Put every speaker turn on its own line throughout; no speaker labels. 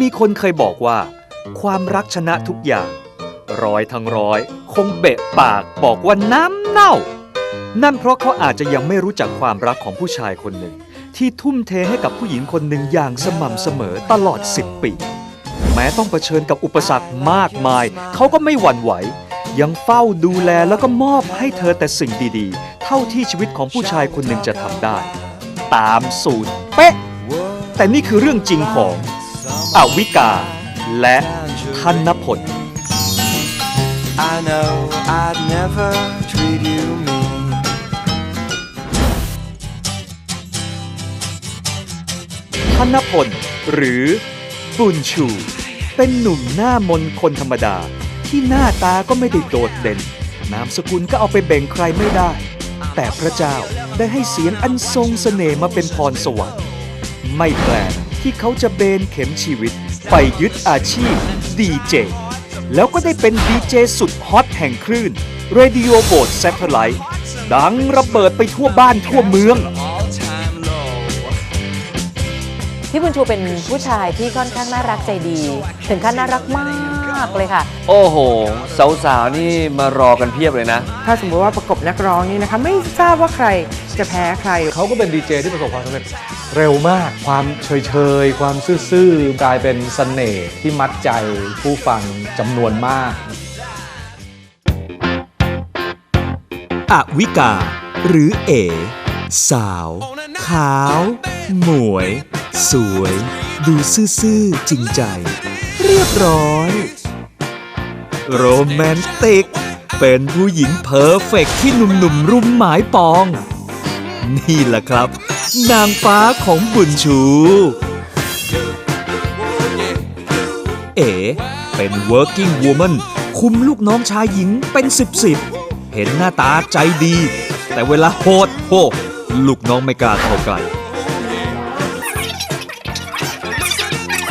มีคนเคยบอกว่า ความรักชนะทุกอย่าง ร้อยทั้งร้อย คงเบะปากบอกว่าน้ำเน่า นั่นเพราะเขาอาจจะยังไม่รู้จักความรักของผู้ชายคนหนึ่ง ที่ทุ่มเทให้กับผู้หญิงคนหนึ่งอย่างสม่ำเสมอตลอด 10 ปี แม้ต้องเผชิญกับอุปสรรคมากมาย เขาก็ไม่หวั่นไหว ยังเฝ้าดูแลแล้วก็มอบให้เธอแต่สิ่งดีๆ เท่าที่ชีวิตของผู้ชายคนหนึ่งจะทำได้ ตามสูตรเป๊ะ แต่นี่คือเรื่องจริงของอวิกาและธนพล
I know I'd never treat you mean.
ธนพล หรือบุญชู เป็นหนุ่มหน้ามนคนธรรมดา ที่หน้าตาก็ไม่ได้โดดเด่น นามสกุลก็เอาไปแบ่งใครไม่ได้ แต่พระเจ้าได้ให้เสียงอันทรงเสน่ห์มาเป็นพรสวรรค์ ไม่แปลกที่เขาจะเบนเข็มชีวิต ไปยึดอาชีพดีเจแล้วก็ได้เป็นดีเจสุดฮอตแห่งคลื่น Radio b o a t Satellite ดังระเบิดไปทั่วบ้านทั่วเมือง
All-time low.
พี่บุญชูเป็นผู้ชายที่ค่อนข้างน่ารักใจดี ถึงขั้นน่ารักมากเลยค่ะ
โอ้โห สาวๆ นี่มารอกันเพียบเลยนะ
ถ้าสมมติว่าประกบนักร้องนี่นะคะ ไม่ทราบว่าใคร จะแพ้ใคร
เขาก็เป็นดีเจที่ประสบความสำเร็จเร็วมาก ความเฉยๆความซื่อๆ กลายเป็นเสน่ห์ที่มัดใจผู้ฟังจำนวนมาก
อวิกา หรือเอ สาว ขาว หมวย สวย ดูซื่อๆ จริงใจ เรียบร้อย โรแมนติก เป็นผู้หญิงเพอร์เฟกต์ที่หนุ่มๆ รุมหมายปอง นี่แหละครับ นางฟ้าของบุญชู เอ๋เป็น working woman คุมลูกน้องชายหญิงเป็นสิบสิบเห็นหน้าตาใจดี แต่เวลาโหดโหลูกน้องไม่กล้าเข้าใกล้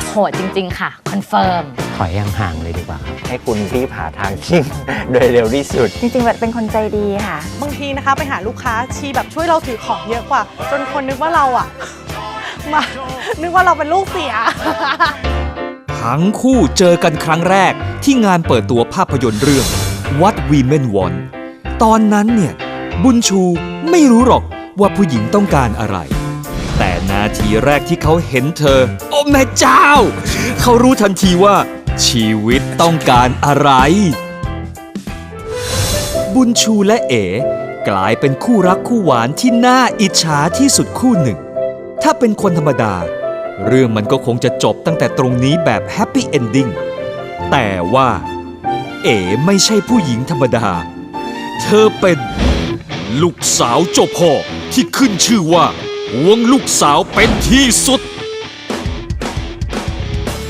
โหดจริง ๆ ค่ะ คอนเฟิร์ม
อยห่างๆเลยดีกว่าครับ ให้คุณรีบหาทางชิ่งโดยเร็วที่สุด
จริงๆแบบเป็นคนใจดีค่ะ
บางทีนะคะไปหาลูกค้าชีแบบช่วยเราถือของเยอะกว่า จนคนนึกว่าเราอะมา นึกว่าเราเป็นลูกเสีย
ทั้งคู่เจอกันครั้งแรกที่งานเปิดตัวภาพยนตร์เรื่อง What Women Want ตอนนั้นเนี่ย บุญชูไม่รู้หรอกว่าผู้หญิงต้องการอะไร แต่นาทีแรกที่เขาเห็นเธอ โอ้แม่เจ้า เขารู้ทันทีว่า ชีวิตต้องการอะไร บุญชูและเอ๋กลายเป็นคู่รักคู่หวานที่น่าอิจฉาที่สุดคู่หนึ่ง ถ้าเป็นคนธรรมดา เรื่องมันก็คงจะจบตั้งแต่ตรงนี้แบบแฮปปี้เอนดิ้งแต่ว่า เอ๋ไม่ใช่ผู้หญิงธรรมดา เธอเป็นลูกสาวเจ้าพ่อที่ขึ้นชื่อว่าหวงลูกสาวเป็นที่สุด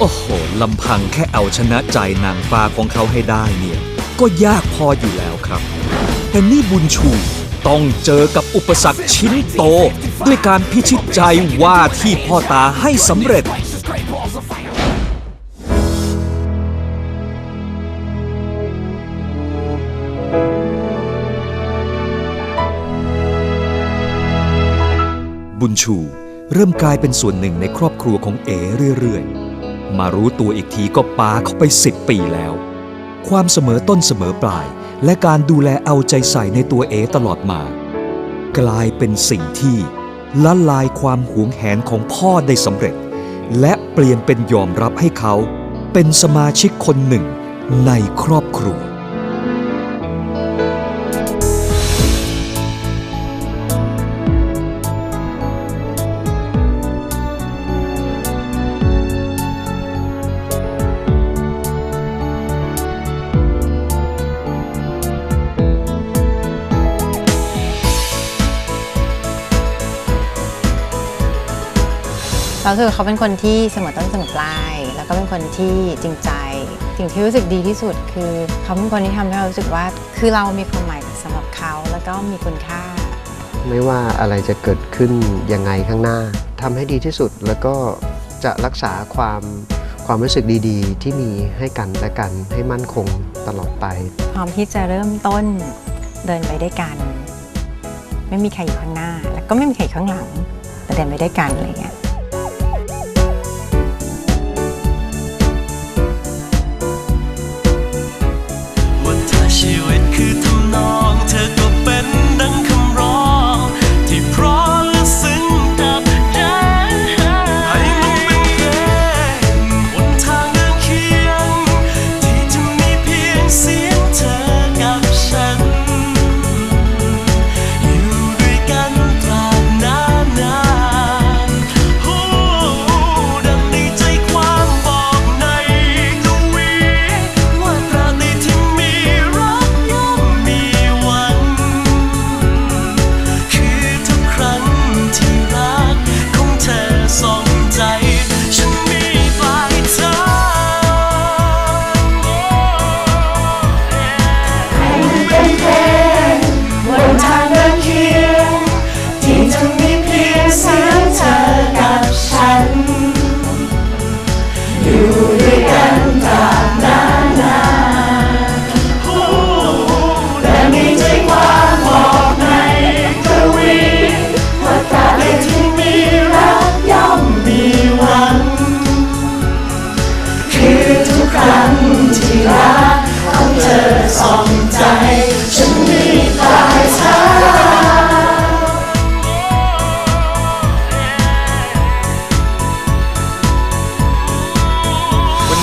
โอ้โหลำพังแค่เอาชนะใจนางฟ้าของเขาให้ได้เนี่ย ก็ยากพออยู่แล้วครับแต่นี่บุญชูต้องเจอกับอุปสรรคชิ้นโต ด้วยการพิชิตใจว่าที่พ่อตาให้สำเร็จ บุญชูเริ่มกลายเป็นส่วนหนึ่งในครอบครัวของเอ๋เรื่อยๆ มารู้ตัวอีกทีก็ปาเข้าไปสิบปีแล้ว ความเสมอต้นเสมอปลาย และการดูแลเอาใจใส่ในตัวเอตลอดมา กลายเป็นสิ่งที่ละลายความหวงแหนของพ่อได้สำเร็จ และเปลี่ยนเป็นยอมรับให้เขา เป็นสมาชิกคนหนึ่งในครอบครัว
เราคือเขาเป็นคนที่เสมอต้นเสมอปลาย แล้วก็เป็นคนที่จริงใจสิ่งที่รู้สึกดีที่สุด คือเขาเป็นคนที่ทำให้เรารู้สึกว่า คือเรามีความหมายสำหรับเขาแล้วก็มีคุณค่า
ไม่ว่าอะไรจะเกิดขึ้นยังไงข้างหน้าทำให้ดีที่สุดแล้วก็จะรักษาความความรู้สึกดีๆ ที่มีให้กันและกันให้มั่นคงตลอดไป
พร้อมที่จะเริ่มต้นเดินไปด้วยกัน ไม่มีใครอยู่ข้างหน้า แล้วก็ไม่มีใครอยู่ข้างหลังแต่เดินไปด้วยกันอะไรเงี้ย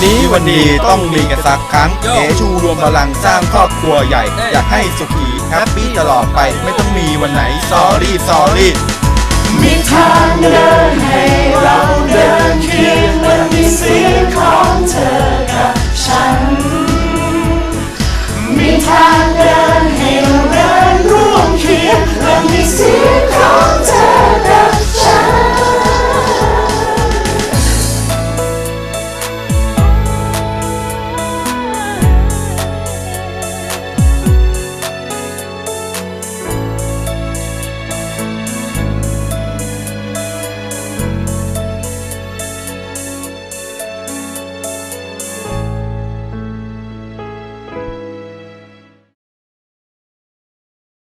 นี้วันนี้ต้องมีกันสักครั้ง เอชูรวมพลังสร้างครอบครัวใหญ่ อยากให้สุขีแฮปปี้ตลอดไปไม่ต้องมีวันไหน สอรี่สอรี่
มีทาง